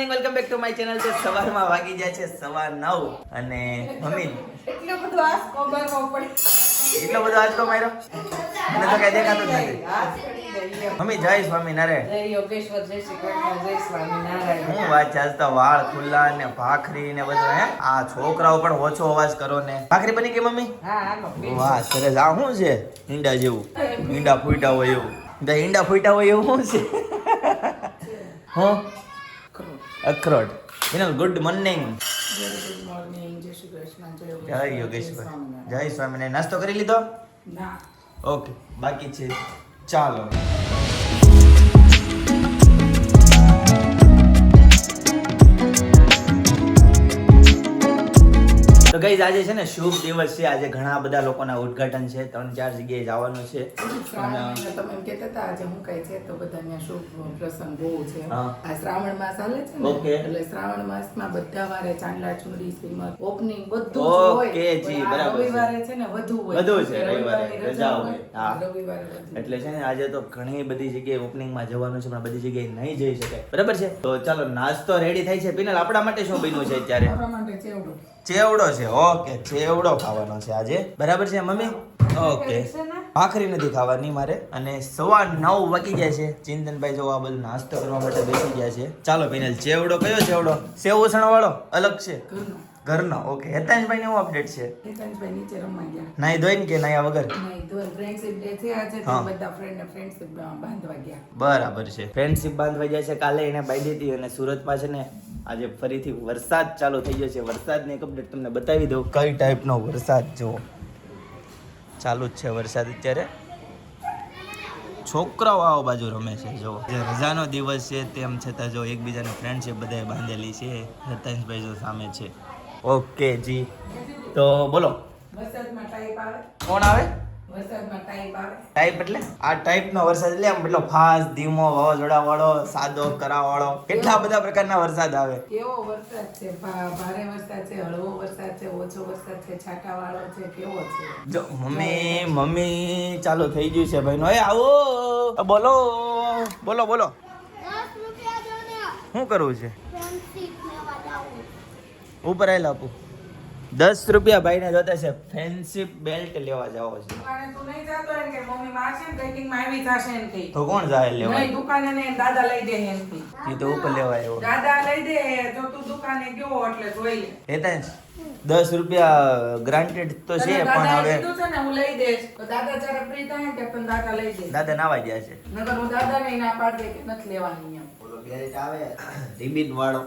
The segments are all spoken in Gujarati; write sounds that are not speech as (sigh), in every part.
Morning welcome back to my channel. છે સવારમાં વાગી જાય છે સવા નવ. અને મમ્મી એટલો બધો આસ કોબરવો પડે. એટલો બધો આજકો માર્યો? મને તો કઈ દેખાતું જ નથી. આસ. મમ્મી જય સ્વામી નારાયણ. જય યોગેશ્વર જય શ્રી કૃષ્ણ જય સ્વામિનારાયણ હું વાત છે તો વાળ ખુલ્લા ને ભાખરી ને બધું હે? આ છોકરાઓ પણ ઓછો અવાજ કરો ને. ભાખરી બની ગઈ મમ્મી? હા વાહ સરસ. આ શું છે? ઈંડા જેવું. ઈંડા ફૂટા હોય એવું. ઈંડા ફૂટા હોય એવું શું છે? હું. અખરોટ. Vinal good morning. જય યોગેશ્વર, સ્વામિનારાયણ. જય સ્વામિનારાયણ. નાસ્તો કરી લીધો? ના. ઓકે બાકી છે ચાલો. તો ગઈ આજે છે ને શુભ દિવસ છે. આજે ઘણા બધા લોકોના ઉદઘાટન છે. ત્રણ ચાર જગ્યાએ જવાનું છે. તમે એમ કહેતા હતા આજે હું કઈ છે તો બધાને શુભ પ્રસંગ બહુ છે. આ શ્રાવણ માસ હાલે છે ને? ઓકે. એટલે શ્રાવણ માસમાં બધા વારે ચાંદલા ચુંદડી શ્રીમદ ઓપનિંગ બધું ઓકે જી, બરાબર રવિવારે છે ને વધુ હોય. વધુ છે, રવિવારે રજા હોય. હા. રવિવારે એટલે છે ને આજે તો ઘણી બધી જગ્યાએ ઓપનિંગમાં જવાનું છે પણ બધી જગ્યાએ નહીં જઈ શકાય. બરાબર છે? તો ચાલો નાસ્તો રેડી થાય છે. પિનલ આપણા માટે શું બન્યું છે અત્યારે? આપણા માટે ચેવડો. ચેવડો છે ઓકે ચેવડો ખાવાનો છે આજે. બરાબર છે મમ્મી? ઓકે. ભાખરી નથી ખાવાની મારે. અને સવા નવ વાગી ગયા છે. ચિંતનભાઈ જો આ બધું નાસ્તો કરવા માટે બેસી ગયા છે. ચાલો પેનલ ચેવડો કયો ચેવડો? સેવ ઉસણ વાળો અલગ છે? ઘરનો. ઓકે. હેતાંશભાઈ નું અપડેટ છે? હેતાંશભાઈ નીચે રમવા ગયા. નાઈ ધોઈને કે નાયા વગર? ફ્રેન્ડશિપ ડે છે તો બધા ફ્રેન્ડ ફ્રેન્ડશિપ બાંધવા ગયા. બરાબર છે. ફ્રેન્ડશિપ બાંધવા જાય છે કાલે એને બાંધી હતી અને સુરત પાસે ને આજે ફરીથી વરસાદ ચાલુ થઈ ગયો છે. વરસાદની એક અપડેટ તમને બતાવી દઉં. કઈ ટાઈપનો વરસાદ જુઓ. ચાલુ જ છે વરસાદ અત્યારે. છોકરાઓ આવો બાજુ રમે છે જો જે રજાનો દિવસ છે તેમ છતાં જો એકબીજાની ફ્રેન્ડશિપ બધાએ બાંધેલી છે. રતનભાઈ જો સામે છે. ઓકે જી. તો બોલો. કોણ આવે? ટાઈપ એટલે? આ ટાઈપનો વરસાદ એટલે આમ એટલો ફાસ્ટ ધીમો વાવાઝોડા વાળો સાદો કરા વાળો કેટલા બધા પ્રકારના વરસાદ આવે? કેવો વરસાદ છે? ભારે વરસાદ છે હળવો વરસાદ છે ઓછો વરસાદ છે છાટા વાળો છે કેવો છે? જો મમ્મી મમ્મી ચાલુ થઈ ગયું છે ભાઈ નો એ આવો! બોલો બોલો બોલો. શું કરવું છે? ઉપર આવેલા આપું. દસ રૂપિયા ભાઈને જોતા છે. ફેન્સી બેલ્ટ લેવા જાવ છે. દુકાને નહીં જાતો એમ કે મમ્મી માં છે ને પેકિંગમાં આવી જશે એમ કે. તો કોણ જાય લેવા? નહીં દુકાને ને દાદા લઈ દે એમ કે. એ તો ઉપર લેવા આવ્યો દાદા લઈ દે જો તું દુકાને ગયો એટલે જોઈ લે. હેતાંશ દસ રૂપિયા ગ્રાન્ટેડ તો છે પણ હવે હું લઈ દઈશ. દાદા જ્યારે ફ્રી થાય કે દાદા લઈ દે. દાદા નાવા ગયા છે. નકર હું દાદા ને ના પાડી દે કે નથી લેવાની બેલ્ટ આવે રિબિન વાળો.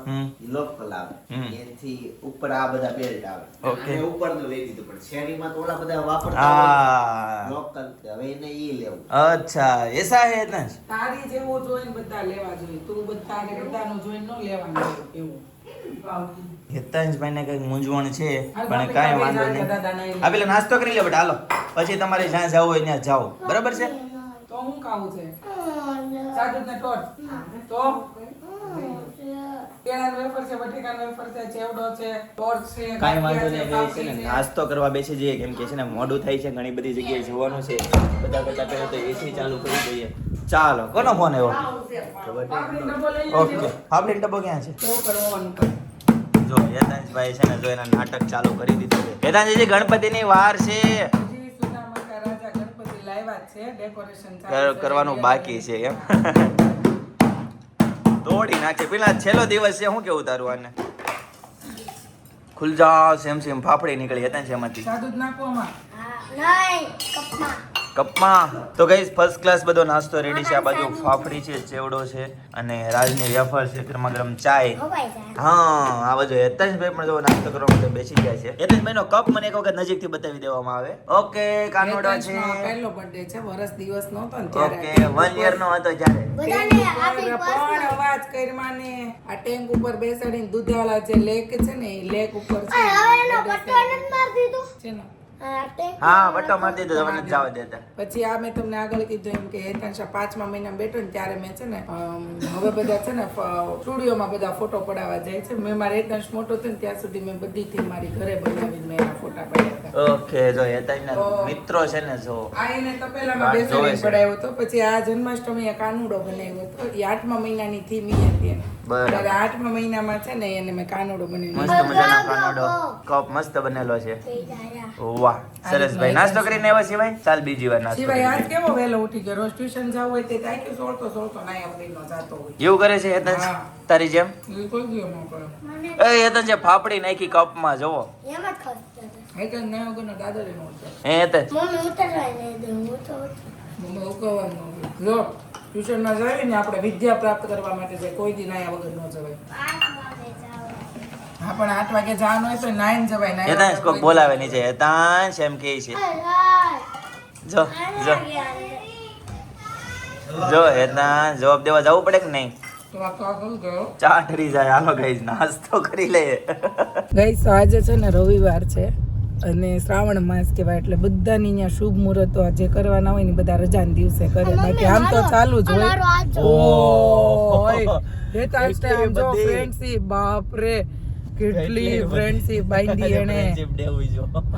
લોકલ આવે એથી ઉપર આ બધા બેલ્ટ આવે. ઓકે. ઉપર તો લઈ દીધું પણ શેરીમાં તો ઓલા બધા વાપરતા લોકલ હવે એને ઈ લેવું. અચ્છા એસા હે ને તારી જેવું જોઈને બધા લેવા જોઈએ. તું બધા બધાનું જોઈને ન લેવાનું એવું. હેતાંશભાઈને કંઈક મૂંઝવણ છે પણ કાંઈ વાંધો નહીં. આ પેલા નાસ્તો કરી લે બેટા હાલો. પછી તમારે જ્યાં જવું હોય ત્યાં જાઓ. બરાબર છે? તો હું ખાવું છે? સાદું ને ટોટ તો કાંઈ વાંધો નહીં છે ને નાસ્તો કરવા બેસી જઈએ કેમ કે છે ને મોડું થાય છે ઘણી બધી જગ્યાએ જવાનું છે. બધા કરતા પહેલા તો એસી ચાલુ કરી દઈએ. ચાલો કોનો ફોન આવ્યો. ઓકે આપણી ડબ્બો ક્યાં છે. જો હેતાંશભાઈ છે ને જો એના નાટક ચાલુ કરી દીધું છે. હેતાંશજી ગણપતિની વાર છે. છે ડેકોરેશન. કરવાનું બાકી છે એમ. દોડી નાખે. પેલા છેલ્લો દિવસ છે શું કેવું તારું આને? ખુલજા સેમ સેમ ફાફડી નીકળી હતા છે એમાંથી સાદું નાખવામાં નહીં કપમાં. કપમાં. તો ગઈ ફર્સ્ટ ક્લાસ બધો નાસ્તો રેડી છે. આ બાજુ ફાફડી છે ચેવડો છે અને રાજની વેફર છે ગરમા ગરમ ચાય. હા આ બાજુ ભાઈ પણ જો નાસ્તો કરવા માટે બેસી ગયા છે. હેતાંશભાઈ નો કપ મને એક વખત નજીકથી બતાવી દેવામાં આવે. ઓકે કાનોડા છે. પહેલો બર્થડે છે વરસ દિવસ નો ને ઓકે વન યર નો હતો જ્યારે. બધાને પણ અવાજ કરમાને આ ટેન્ક ઉપર બેસાડીને દૂધવાળા જે લેક છે ને એ લેક ઉપર છે. હવે એનો પટ્ટો નથી માર દીધો. છે ને. હા બટો મારી દીધો તો જવા દેતા. પછી આ મેં તમને આગળ કીધું એમ કે હેતાંશા પાંચમા મહિના બેઠો ને ત્યારે મેં છે ને હવે બધા છે ને સ્ટુડિયોમાં બધા ફોટો પડાવવા જાય છે. મેં મારે હેતાંશ મોટો થયો ને ત્યાં સુધી મેં બધી થી મારી ઘરે બનાવીને મેં એના ફોટા પાડ્યા હતા ઓકે જો હેતાના મિત્રો છે ને જો. આ એને તપેલામાં જોવે બેસાડીને છે. પછી આ જન્માષ્ટમી એ કાનુડો બનાવ્યો. તો એ આઠમા મહિનાની થીમ ઈ હતી બરાબર. આઠમા મહિનામાં છે ને એને મેં કાનુડો બનાવ્યો. મસ્ત મજાનો કાનોડો. કપ મસ્ત બનેલો છે. વાહ સરસ ભાઈ. નાસ્તો કરીને આવ્યા સિવાય? ચાલ બીજી વાર નાસ્તો સિવાય આજ. કેવો વેલો ઉઠી ગયો? રોજ ટ્યુશન જવું હોય તે થાય કે સોળતો સોળતો ના વગરનો જાતો હોય? એવું કરે છે હેતાંશ તારી જેમ? એ હેતાંશ જે ફાફડી નાખી કપમાં જોવો એમ જ ખસતા હતા. એટલે નાયા વગરનો દાદર ય ન ઉઠે. એ હેતાંશ મમ્મી ઉતરવા દે હું તો મમ્મી ઉકળવાનું જો ટ્યુશનમાં જઈએ ને આપણે વિદ્યા પ્રાપ્ત કરવા માટે છે કોઈ દી નાયા વગર ન જવાય. હા પણ આઠ વાગે જવાનું હોય તો નાઈન જવાય નાયા હેતાંશ કોક બોલાવે નીચે હેતાંશ એમ કે છે. જો જો. જો હેતાંશ જવાબ દેવા જવું પડે કે નહીં? તો આ તો આગળ ગયો. ચા ઠરી જાય હાલો ગઈ નાસ્તો કરી લઈએ. ગઈ આજે છે ને રવિવાર છે. અને શ્રાવણ માસ કહેવાય એટલે બધાની અહીંયા શુભ મુહૂર્તો જે કરવાના હોય ને બધા રજાના દિવસે કરે. બાકી આમ તો ચાલુ જ હોય. અમારો આજ. જો. ઓય એ તો આજ time જો બધી. બાપ રે કેટલી ફ્રેન્ડશીપ બાંધી. એને.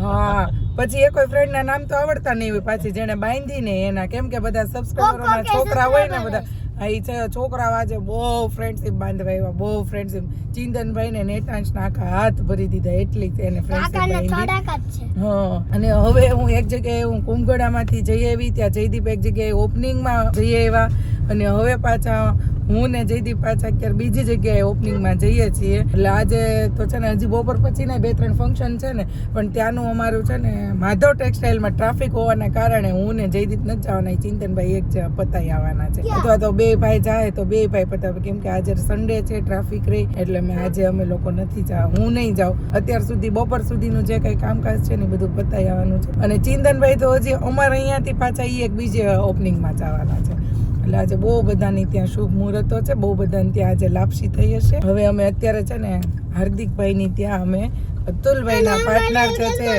હા પછી એ કોઈ ફ્રેન્ડ ના નામ તો આવડતા નહીં હોય. પાછી જેને બાંધી ને એના કેમ કે બધા સબસ્ક્રાઈબરો ના છોકરા હોય ને બધા હા છે છોકરા આજે બહુ ફ્રેન્ડશીપ બાંધવા એવા બહુ ફ્રેન્ડશીપ ચિંતનભાઈ ને નેતાંશ ના આખા હાથ ભરી દીધા એટલી એને ફ્રેન્ડશીપ હા અને હવે હું એક જગ્યાએ હું કુંભગઢામાંથી જઈ આવી ત્યાં જયદીપ એક જગ્યાએ ઓપનિંગમાં જઈ આવ્યા અને હવે પાછા હું ને જયદીપ પાછા અત્યારે બીજી જગ્યાએ ઓપનિંગમાં જઈએ છીએ. એટલે આજે તો છે ને હજી બપોર પછી ને બે ત્રણ ફંક્શન છે ને પણ ત્યાંનું અમારું છે ને માધવ ટેક્સટાઇલમાં ટ્રાફિક હોવાના કારણે હું ને જયદીપ નથી જવાના ચિંતનભાઈ એક પતાઈ આવવાના છે. અથવા તો બે ભાઈ જાય તો બે ભાઈ પતાવે કેમ કે આજે સન્ડે છે ટ્રાફિક રહી એટલે મેં આજે અમે લોકો નથી જા હું નહીં જાઉં. અત્યાર સુધી બપોર સુધીનું જે કંઈ કામકાજ છે ને બધું પતાઈ આવવાનું છે. અને ચિંતનભાઈ તો હજી અમારે અહીંયાથી પાછા એ એક બીજે ઓપનિંગમાં જવાના છે. એટલે આજે બહુ બધાની ત્યાં શુભ મુહૂર્તો છે બહુ બધાની ત્યાં આજે લાપસી થઈ હશે. હવે અમે અત્યારે છે ને હાર્દિકભાઈની ત્યાં અમે અતુલભાઈના પાર્ટનર જે છે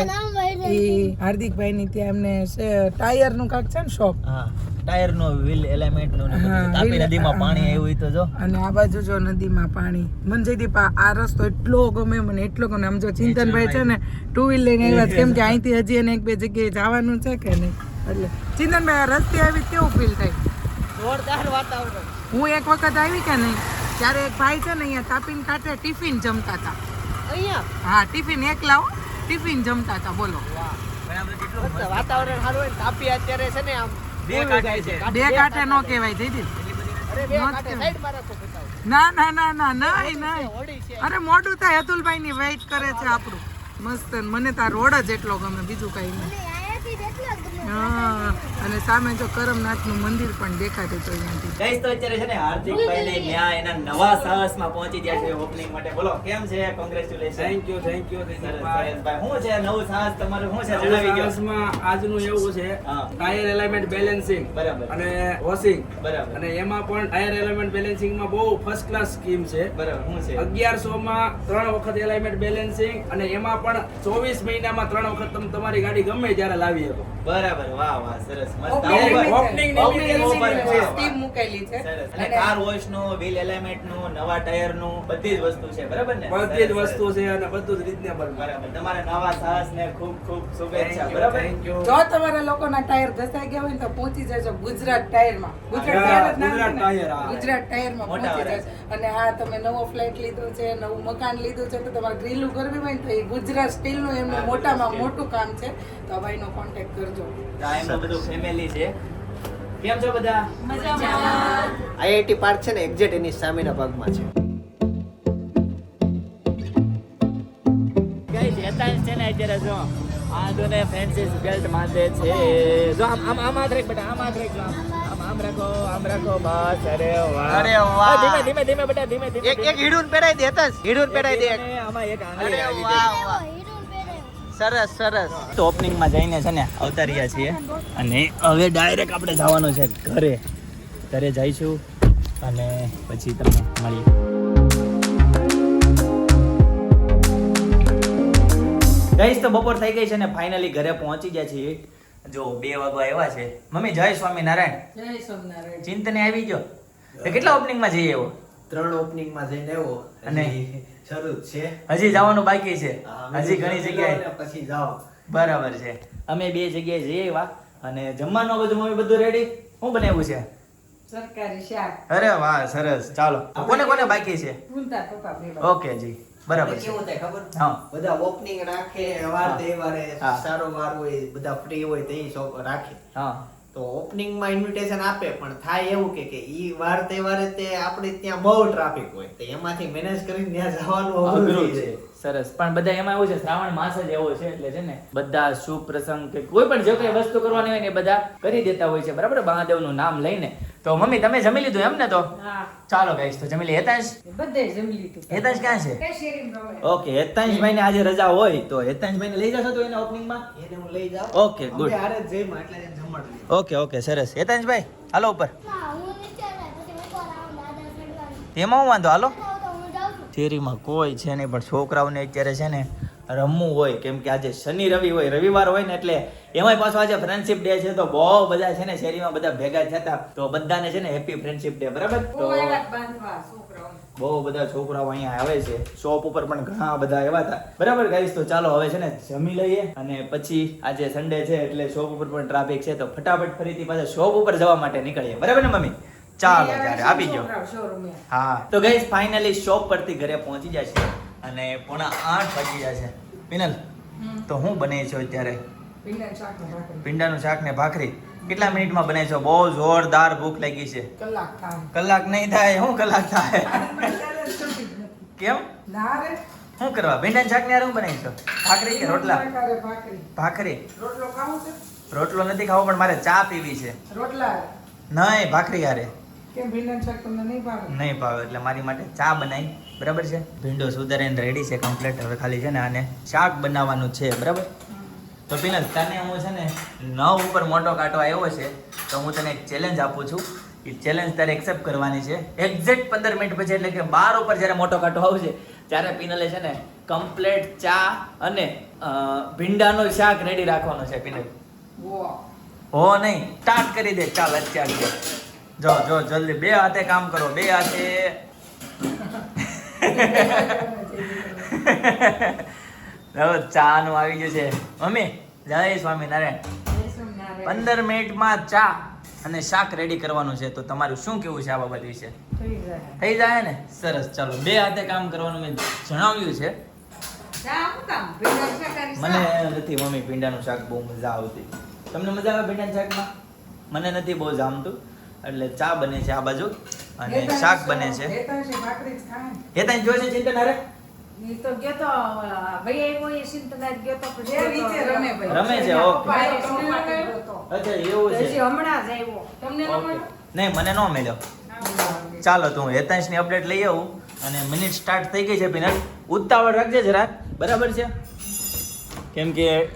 એ હાર્દિકભાઈની ત્યાં એમને ટાયર ટાયરનું કાંક છે ને શોપ હા ટાયર નો વ્હીલ એલિમેન્ટનું ને બધું. હા, તાપી નદીમાં પાણી આવ્યું હોય તો જો. અને આ બાજુ જો નદીમાં પાણી. મને જઈ આ આ રસ્તો એટલો ગમે મને એટલો ગમે. આમ જો ચિંતનભાઈ છે ને ટુ વ્હીલ લઈને આવ્યા કેમ કે અહીંથી હજી એને એક બે જગ્યાએ જવાનું છે કે નહીં? એટલે ચિંતનભાઈ આ રસ્તે આવી કેવું ફીલ થાય? જોરદાર વાતાવરણ. હું એક વખત આવી કે નહીં ત્યારે એક ભાઈ છે ને અહીંયા તાપીન કાંઠે ટિફિન જમતા હતા. અહીંયા? હા ટિફિન એક લાવો ટિફિન જમતા હતા બોલો. વાતાવરણ સારું હોય તાપી અત્યારે છે ને આમ બે કાંઠે છે. બે કાંઠે નો કહેવાય બે નો ના ના ના ના નહીં નહીં અરે મોટું થાય અતુલભાઈ ની વેઇટ કરે છે આપણું. મસ્ત મને તાર રોડ જ એટલો ગમે બીજું કઈ નહીં. હા. અને સામે જો કરમનાથનું મંદિર પણ દેખાતું હતું અહીંયાથી. ગઈસ તો અત્યારે છે ને હાર્દિકભાઈ ને ત્યાં એના નવા સાહસમાં પહોંચી ગયા છે ઓપનિંગ માટે. બોલો કેમ છે? Congratulation thank you thank you સરસ સરસ ભાઈ શું છે? નવું સાહસ તમારું શું છે? જણાવી ગયો સાહસમાં આજનું એવું છે ટાયર એલિમેન્ટ બેલેન્સિંગ બરાબર. અને વોશિંગ બરાબર. અને એમાં પણ ટાયર એલિમેન્ટ બેલેન્સિંગમાં બહુ ફર્સ્ટ ક્લાસ સ્કીમ છે. બરાબર શું છે? અગિયારસો માં ત્રણ વખત એલાઇમેન્ટ બેલેન્સિંગ અને એમાં પણ ચોવીસ મહિનામાં ત્રણ વખત તમે તમારી ગાડી ગમે ત્યારે લાવી શકો. બરાબર વાહ વાહ સરસ નું નું ટાયરનું જ વસ્તુ છે. બરાબર ને? બધી જ સરસ, વસ્તુ સરસ. છે અને બધું જ રીઝનેબલ બરાબર. તમારા લોકો ને ખૂબ ખૂબ શુભેચ્છા. થેન્ક યુ બરાબર? થેન્ક યુ જો તમારા લોકોના ટાયર ઘસાઈ ગયા હોય ને તો પહોંચી જજો ગુજરાત ટાયરમાં ગુજરાત ટાયરમાં ગુજરાત ટાયર, હા. ગુજરાત ટાયરમાં મોટા પહોંચી. જજો. અને હા તમે નવો ફ્લેટ લીધો છે નવું મકાન લીધું છે તો તમારે ગ્રીલું કરવી હોય ને તો એ ગુજરાત સ્ટીલનું એમનું હા, મોટામાં મોટું કામ છે. તો ભાઈ નો કોન્ટેક્ટ કરજો. ફેમિલી છે. કેમ છો બધા? આઈઆઈટી પાર્ક છે ને એક્ઝેક્ટ એની સામેના ભાગમાં છે. ગાઈસ હેતાંશ છે ને અત્યારે જો આ જો ને બેલ્ટ માંડે છે. જો આમ આમ આમ હાથ રાખ બેટા આમ રાખ આમ આમ આમ રાખો આમ રાખો બસ અરે વાહ. અરે વાહ. ધીમે ધીમે ધીમે બેટા ધીમે ધીમે એક એક હીડુન પહેરાઈ દે હતા હીડુન પહેરાઈ દે. આમાં એક આંગળી આવી ગઈ. વાહ. સરસ સરસ. તો ઓપનિંગમાં જઈને છે ને આવતા રહ્યા છીએ. અને હવે ડાયરેક્ટ આપણે જવાનું છે ઘરે. ઘરે જઈશું અને પછી તમને મળીએ ગઈશ તો બપોર થઈ ગઈ છે ને ફાઇનલી ઘરે પહોંચી ગયા છીએ. જો બે વાગવા આવ્યા છે. મમ્મી જય સ્વામિનારાયણ. જય સ્વામિનારાયણ. ચિંતને આવી ગયો. કેટલા ઓપનિંગમાં જઈએ એવો? ત્રણ ઓપનિંગમાં જઈને આવ્યો. અને- શરૂ છે. હજી જવાનું બાકી છે. હજી ઘણી જગ્યાએ. પછી જાઓ. બરાબર છે. અમે બે જગ્યાએ જઈએ એવા અને જમવાનું બધું મમ્મી બધું રેડી શું બનાવ્યું છે? સરકારી શાક. અરે વાહ સરસ. ચાલો. કોને કોને બાકી છે? ભૂનતા પપ્પા બે ઓકે જી. બરાબર કેવું થાય ખબર? હા. બધા ઓપનિંગ રાખે વાર. તહેવારે સારો વાર હોય બધા ફ્રી હોય તે રાખે. હા. તો ઓપનિંગમાં ઇન્વિટેશન આપે પણ થાય એવું કે કે ઈ વાર તહેવારે તે આપણે ત્યાં બહુ ટ્રાફિક હોય. તો એમાંથી મેનેજ કરીને ત્યાં જવાનું અઘરું છે. સરસ. પણ બધા એમાં એવું છે શ્રાવણ માસ જ એવો છે એટલે છે ને બધા શુભ પ્રસંગ કે કોઈ પણ જે કઈ વસ્તુ કરવાની હોય ને એ બધા કરી દેતા હોય છે. બરાબર? મહાદેવનું નામ લઈને તો મમ્મી તમે જમી લીધું એમ ને તો? ચાલો ગાઈસ તો જમી લઈએ. હેતાંશ? બધે જમી લીધું. હેતાંશ ક્યાં છે? ઓકે હેતાંશ ભાઈ ઓકે હેતાંશભાઈ ને આજે રજા હોય તો હેતાંશભાઈ ને લઈ જશો તો એના ઓપનિંગમાં એને હું લઈ જાઉં. ઓકે ગુડ જ જઈમાં એટલે એને જમાડી ઓકે ઓકે સરસ. હેતાંશભાઈ હાલો ઉપર. એમાં હું વાંધો? હાલો. શેરીમાં કોઈ છે નહીં પણ છોકરાઓને અત્યારે છે ને રમવું હોય કેમ કે આજે શનિ રવિ હોય રવિવાર હોય ને એટલે એમાંય પાછો આજે ફ્રેન્ડશિપ ડે છે તો બહુ બધા છે ને શેરીમાં બધા ભેગા થતા. તો બધાને છે ને હેપી ફ્રેન્ડશિપ ડે બરાબર? તો બહુ બધા છોકરાઓ અહીંયા આવે છે. શોપ ઉપર પણ ઘણા બધા એવા હતા. બરાબર ગાઈસ તો ચાલો હવે છે ને જમી લઈએ અને પછી આજે સન્ડે છે એટલે શોપ ઉપર પણ ટ્રાફિક છે તો ફટાફટ ફરીથી પાછા શોપ ઉપર જવા માટે નીકળીએ. બરાબર ને મમ્મી? ચાલો ત્યારે આપી ગયો. હા. તો ગાઈસ ફાઇનલી શોપ પરથી ઘરે પહોંચી જાય છે અને પોણા આઠ વાગી જાય છે. પિનલ તો હું બને છો અત્યારે? ભીંડાનું શાક ને ભાખરી. કેટલા મિનિટમાં બને છો? બહુ જોરદાર ભૂખ લાગી છે. કલાક થાય. કલાક નહીં થાય શું કલાક થાય. કેમ? ના રે. શું કરવા? ભીંડાનું શાક ને શું બનાવી છો? ભાખરી કે રોટલા? ભાખરી. ભાખરી. રોટલો ખાવો છે? રોટલો નથી ખાવો પણ મારે ચા પીવી છે. રોટલા. નહીં ભાખરી હારે. કેમ ભીંડાનું શાક તમને નહીં ભાવે? નહીં ભાવે એટલે મારી માટે ચા બનાવી. બરાબર છે? ભીંડો સુધારીને રેડી છે કમ્પ્લીટ હવે ખાલી છે ને આને શાક બનાવવાનું છે બરાબર? તો પિનલ તને હું છે ને નવ ઉપર મોટો કાંટો આવ્યો છે તો હું તને એક ચેલેન્જ આપું છું. એ ચેલેન્જ તારે એક્સેપ્ટ કરવાની છે. એક્ઝેક્ટ પંદર મિનિટ પછી એટલે કે બાર ઉપર જ્યારે મોટો કાંટો આવશે ત્યારે પિનલે છે ને કમ્પ્લેટ ચા અને ભીંડાનો શાક રેડી રાખવાનો છે પિનલ. હો નહીં. સ્ટાર્ટ કરી દે ચાલ અત્યારે જો જો, જલ્દી, બે હાથે કામ કરો, બે હાથે. ચા નું આવી ગયું છે. મમ્મી, જય સ્વામિનારાયણ. પંદર મિનિટમાં ચા અને શાક રેડી કરવાનું છે. તો તમારું શું કેવું છે આ બાબત વિશે? થઈ જાય. ને? સરસ, ચાલો, બે હાથે કામ કરવાનું મેં જણાવ્યું છે. મને નથી મમ્મી, ભીંડાનું શાક બહુ મજા આવતી. તમને મજા આવે ભીંડાના શાકમાં? મને નથી બહુ જામતું. એટલે ચા બને છે આ બાજુ અને શાક બને છે. હેતાંશે ભાખરી જ ને. છે ચિંતન અરે રમે છે, ઓકે. અચ્છા એવું છે. ન? નહીં મને ન મળ્યો. ચાલો તો હું હેતાંશની અપડેટ લઈ આવું અને મિનિટ સ્ટાર્ટ થઈ ગઈ છે પિનલ ઉતાવળ રાખજે જરા. બરાબર છે? કેમ કે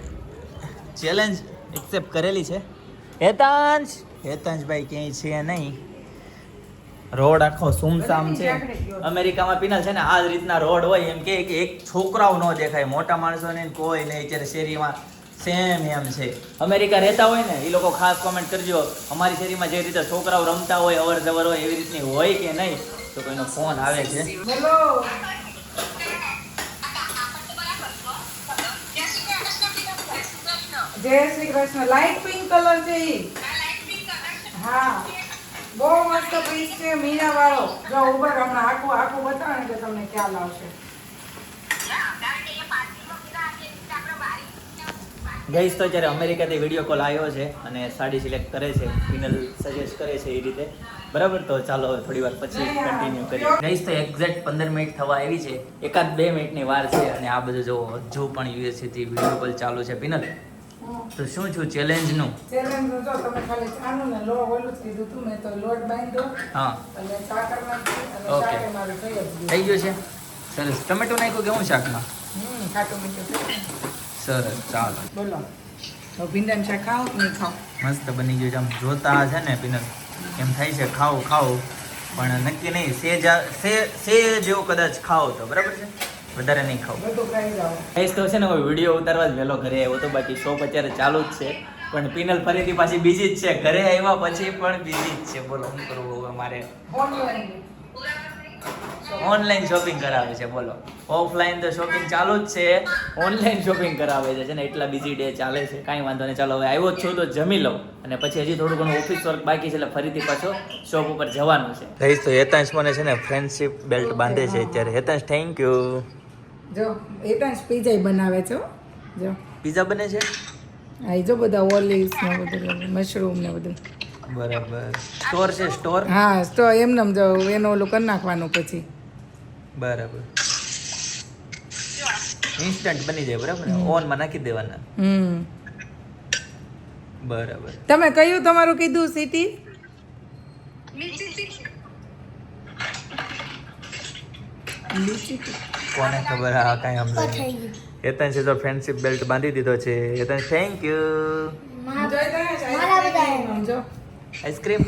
ચેલેન્જ એક્સેપ્ટ કરેલી છે. હેતાંશ! હેતાંશભાઈ ક્યાંય છે નહીં. રોડ આખો સુમસામ છે. અમેરિકામાં પીનલ છે ને, આ જ રીતના રોડ હોય એમ કે એક છોકરાઓ ન દેખાય. મોટા માણસોને કોઈ નહીં, અત્યારે શેરીમાં સેમ એમ છે. અમેરિકા રહેતા હોય ને, એ લોકો ખાસ કોમેન્ટ કરજો. અમારી શેરીમાં જે રીતે છોકરાઓ રમતા હોય અવર જવર હોય, એવી રીતની હોય કે નહીં, તો કોઈનો ફોન આવે છે. જય Shri Krishna. Light pink colour છે હા. બહુ મસ્ત પીસ છે મીના વાળો જો ઉપર હમણાં આખું આખું બતાવે ને તમને ખ્યાલ આવશે. ગઈશ તો જ્યારે અમેરિકાથી વીડિયો કોલ આવ્યો છે અને સાડી સિલેક્ટ કરે છે ફિનલ સજેસ્ટ કરે છે એ રીતે બરાબર? તો ચાલો હવે થોડી વાર પછી કન્ટિન્યુ કરીએ. ગઈશ તો એક્ઝેક્ટ પંદર મિનિટ થવા આવી છે. એકાદ બે મિનિટની વાર છે અને આ બધું જો હજુ પણ યુએસએથી વીડિયો કોલ ચાલુ છે પિનલ તો શું છું ચેલેન્જનું? ચેલેન્જ જો તમે ખાલી ચાનું ને લો ઓલું કીધું તું મેં તો લોટ બાંધ્યો. હા. અને સાકર નાખી. મારું થઈ ગયું. થઈ ગયું છે? સરસ. ટમેટો નાખ્યું કેવું શાકમાં? હમ ખાટું મીઠું સરસ ચાલો. બોલો. તો ભીંડાનું શાક ખાઓ કે નહીં ખાઓ? મસ્ત બની ગયું છે. આમ જોતા છે ને પિનલ એમ થાય છે ખાવ ખાવ પણ નક્કી નહીં સેજ સે જેવું કદાચ ખાવ તો બરાબર છે? વધારે નહીં ખાવું. ગાઈસ તો છે ને હવે વીડિયો ઉતારવા જ વહેલો ઘરે આવ્યો તો બાકી શોપ અત્યારે ચાલુ જ છે. પણ પિનલ ફરીથી પાછી બીજી જ છે. ઘરે આવ્યા પછી પણ બીજી જ છે. બોલો શું કરવું હવે મારે? ઓનલાઈન શોપિંગ કરાવે છે. બોલો. ઓફલાઈન તો શોપિંગ ચાલુ જ છે. ઓનલાઈન શોપિંગ કરાવે છે. છે ને એટલા બીજી ડે ચાલે છે. કાંઈ વાંધો નહીં. ચાલો હવે આવ્યો જ છું તો જમી લઉં. અને પછી હજી થોડું ઘણું ઓફિસ વર્ક બાકી છે એટલે ફરીથી પાછો શોપ ઉપર જવાનું છે. ગઈશ તો હેતાંશ મને છે ને ફ્રેન્ડશિપ બેલ્ટ બાંધે છે અત્યારે. હેતાંશ થેન્ક યુ જો એ પણ પીઝા બનાવે છે જો. પીઝા બને છે? હા જો બધા ઓલિવ્સ ને બધું મશરૂમ ને બધું. બરાબર. સ્ટોર છે સ્ટોર? હા તો એમને જો એનો ઓલું કરી નાખવાનું પછી. બરાબર. ઇન્સ્ટન્ટ બની જાય બરાબર ને? ઓવનમાં નાખી દેવાના. હમ. બરાબર. તમે કયું તમારું કીધું સિટી કોને ખબર આ કાંઈ સમજાય એતન છે તો ફ્રેન્ડશિપ બેલ્ટ બાંધી દીધો છે. એતન thank you ice cream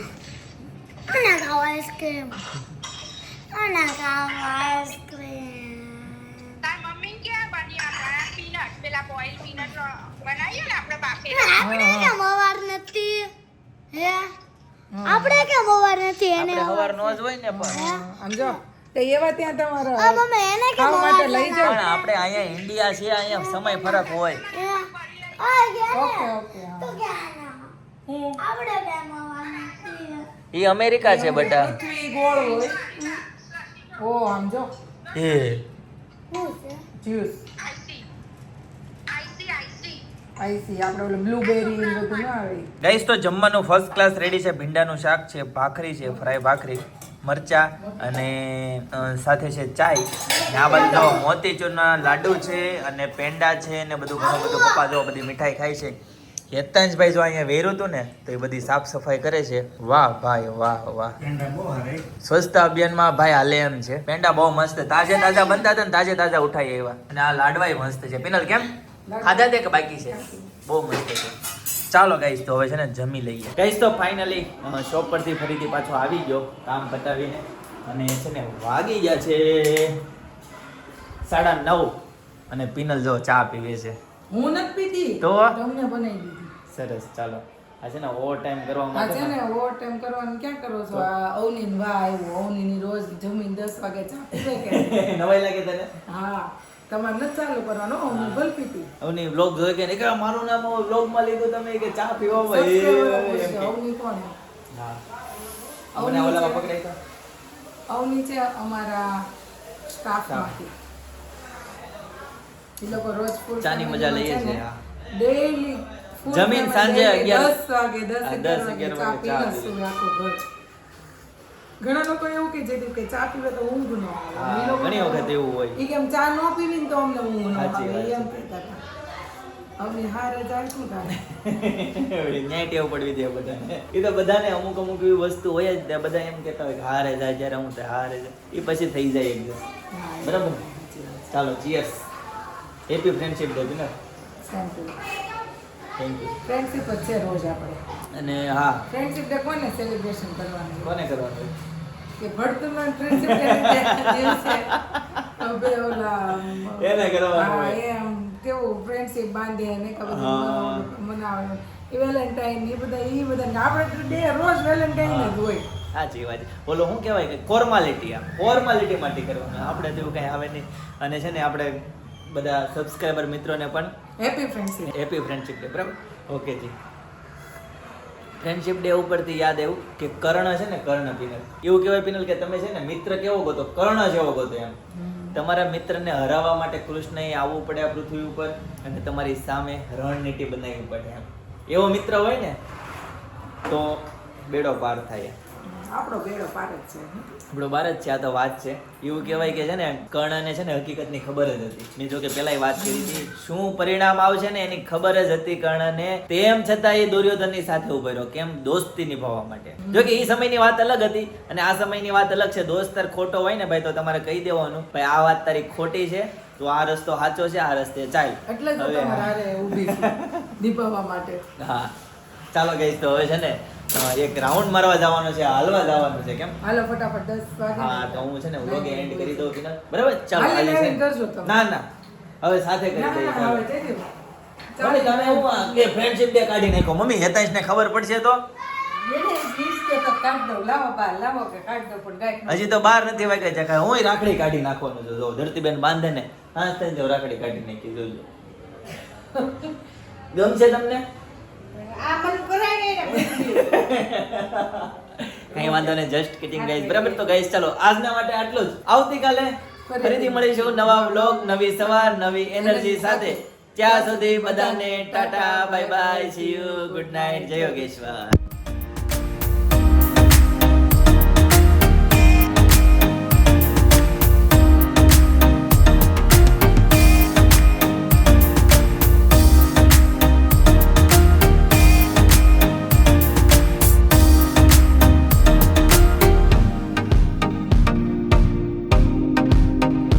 ice cream આપણે કેમ અવાર નથી? હે? આપણે કેમ અવાર નથી એને આપણે નો જ હોય ને પણ. આમ જો. તો એવા ત્યાં તમારા મમ્મી એને કેમ ખાવા માટે લઈ જાઓ. આપણે અહીંયા ઇન્ડિયા છે અહીંયા સમય ફરક હોય. ઓકે ઓકે એ અમેરિકા છે બટા. ગોળ હોય. ઓ આમ જો. એ. જ્યુસ. ઈ. તો જમવાનું ફર્સ્ટ ક્લાસ રેડી છે ભીંડાનું શાક છે ભાખરી છે ફ્રાય ભાખરી. મરચા અને સાથે છે ચાય. ને આ બાજુ જો મોતીચૂરના લાડુ છે અને પેંડા છે ને બધું ઘણું બધું પપ્પા જો બધી મીઠાઈ ખાય છે. હેતાંશભાઈ જો અહીંયા વેરું હતું ને તો એ બધી સાફ સફાઈ કરે છે. વાહ ભાઈ વાહ વાહ. સ્વચ્છતા અભિયાનમાં ભાઈ હાલે એમ છે. પેંડા બહુ મસ્ત તાજે તાજા બનતા હતા ને તાજે તાજા ઉઠાઈ આવ્યા. અને આ લાડવાય મસ્ત છે. પિનલ કેમ? ખાધા તે કે બાકી છે? બહુ મસ્ત છે. ચાલો ગાઈસ તો હવે છે ને જમી લઈએ. ગાઈસ તો ફાઇનલી શોપ પરથી ફરીથી પાછો આવી ગયો કામ પતાવીને. અને છે ને વાગી ગયા છે સાડા નવ. અને પિનલ જો ચા પીવે છે. હું નથી પીતી. તો? તમને બનાવી દીધી. સરસ ચાલો. આ છે ને ઓવર ટાઈમ કરવા માટે છે ને ઓવર ટાઈમ કરવાનું ક્યાં કરો છો? આ અવની ને વાહ આવ્યું અવની ની રોજ જમીન દસ વાગે ચા પીવે કે? (laughs) નવાઈ લાગે તને? હા. તમારે નથી ચાલુ કરવાનું હો, હું. ભલ પીતી અવની વ્લોગ જોઈ કે કે મારું નામ વ્લોગમાં લીધું તમે કે ચા પીવા Subscriber ભાઈ અવની કોણ હા. અવની ઓલા પકડાઈ તો. અવની છે અમારા સ્ટાફમાંથી એ લોકો રોજ ફૂલ ચાની મજા લઈએ છે ડેઈલી જમીન સાંજે daily અગિયાર- દસ વાગે દસ હા, અગિયાર દસ વાગે ચા સૂવે આખું ઘર. ઘણા લોકો એવું કે જે કે ચા પીવે તો ઊંઘ ન આવે. ઘણી વખત એવું હોય. એ કેમ ચા ન પીવી ને તો અમને ઊંઘ ન આવે એમ કહેતા હતા. અમને હારે જાય શું થાય ન્યાય ટેવ પડવી દે બધાને. એ તો બધાને અમુક અમુક એવી વસ્તુ હોય જ તે બધા એમ કહેતા હોય કે હારે જાય જ્યારે હું તે હારે જાય. એ પછી થઈ જાય એક દિવસ. બરાબર? ચાલો ચીયર્સ હેપી ફ્રેન્ડશિપ ડે ને થેન્ક યુ ફ્રેન્ડશિપ જ છે રોજ આપણે. અને હા. ફ્રેન્ડશિપ ડે કોને સેલિબ્રેશન કરવાનું? કોને કરવાનું? કે ભરતમાં ફ્રેન્ડશિપ ડે ઓલા એને કરવાનું હોય. એમ કેવું ફ્રેન્ડશિપ બાંધે ને કે બધું મનાવે એ વેલેન્ટાઇન એ બધા એ બધા આપણે ડે રોજ વેલેન્ટાઇન જ હોય. સાચી વાત છે. શું કહેવાય કે ફોર્માલિટી આ? ફોર્માલિટી માટે કરવાનું. આપણે તો એવું કંઈ આવે નહીં. અને છે ને આપણે બધા સબસ્ક્રાઈબર મિત્રોને પણ happy friendship happy friendship day બરાબર? ઓકે જી. ફ્રેન્ડશિપ ડે ઉપરથી યાદ એવું કે કર્ણ છે ને કર્ણ પિનલ. એવું કહેવાય પિનલ કે તમે છે ને મિત્ર કેવો ગોતો? કર્ણ જેવો ગોતો એમ. તમારા મિત્રને હરાવવા માટે કૃષ્ણએ આવવું પડે આ પૃથ્વી ઉપર અને તમારી સામે રણનીતિ બનાવવી પડે એમ. એવો મિત્ર હોય ને તો બેડો પાર થાય આપણો બેડો પાર જ છે. આપણો ભારત છે આ તો વાત છે. એવું કહેવાય કે છે ને કર્ણને છે ને હકીકતની ખબર જ હતી. મેં જો કે વાત કરી હતી શું પરિણામ આવશે ને એની ખબર જ હતી કર્ણને. તેમ છતાં એ દુર્યોધનની સાથે ઊભો રહ્યો. કેમ? દોસ્તી નિભાવવા માટે. જો કે એ સમયની વાત અલગ હતી અને આ સમયની વાત અલગ છે. દોસ્તર ખોટો હોય ને ભાઈ તો તમારે કહી દેવાનું. ભાઈ આ વાત તારી ખોટી છે. તો આ રસ્તો સાચો છે આ રસ્તે ચાલ. એટલે જ હવે ઊભી (laughs) નિભાવવા માટે. હા. ચાલો ગઈ તો હવે છે ને એક રાઉન્ડ મારવા જવાનો છે હાલવા જવાનું છે કેમ? હાલો ફટાફટ 10 વાગે હા તો હું છે ને વ્લોગ એન્ડ કરી દઉં કિના ના? બરાબર? ચાલો હાલી. કરજો તમે. ના ના. હવે સાથે કરી દઈએ ના, ચાલો. તમે હું કે ફ્રેન્ડશિપ ડે કાઢી નાખો મમ્મી હેતાંશને ખબર પડશે તો? ન હજી તો બાર નથી વાગ્યા છે હું રાખડી કાઢી નાખવાનું છે. ધરતી ધરતીબેન બાંધે ને હા થઈને જો રાખડી કાઢી નાખી જોજો. ગમશે તમને? આ મને (laughs) કઈ વાંધો નહીં જસ્ટ કિટિંગ ગાઈઝ બરાબર? તો ગાઈઝ ચાલો આજના માટે આટલું જ. આવતીકાલે ફરીથી. મળીશું નવા વ્લોગ નવી સવાર નવી એનર્જી સાથે. ત્યાં સુધી બધાને tata bye bye see you good night જય યોગેશ્વર.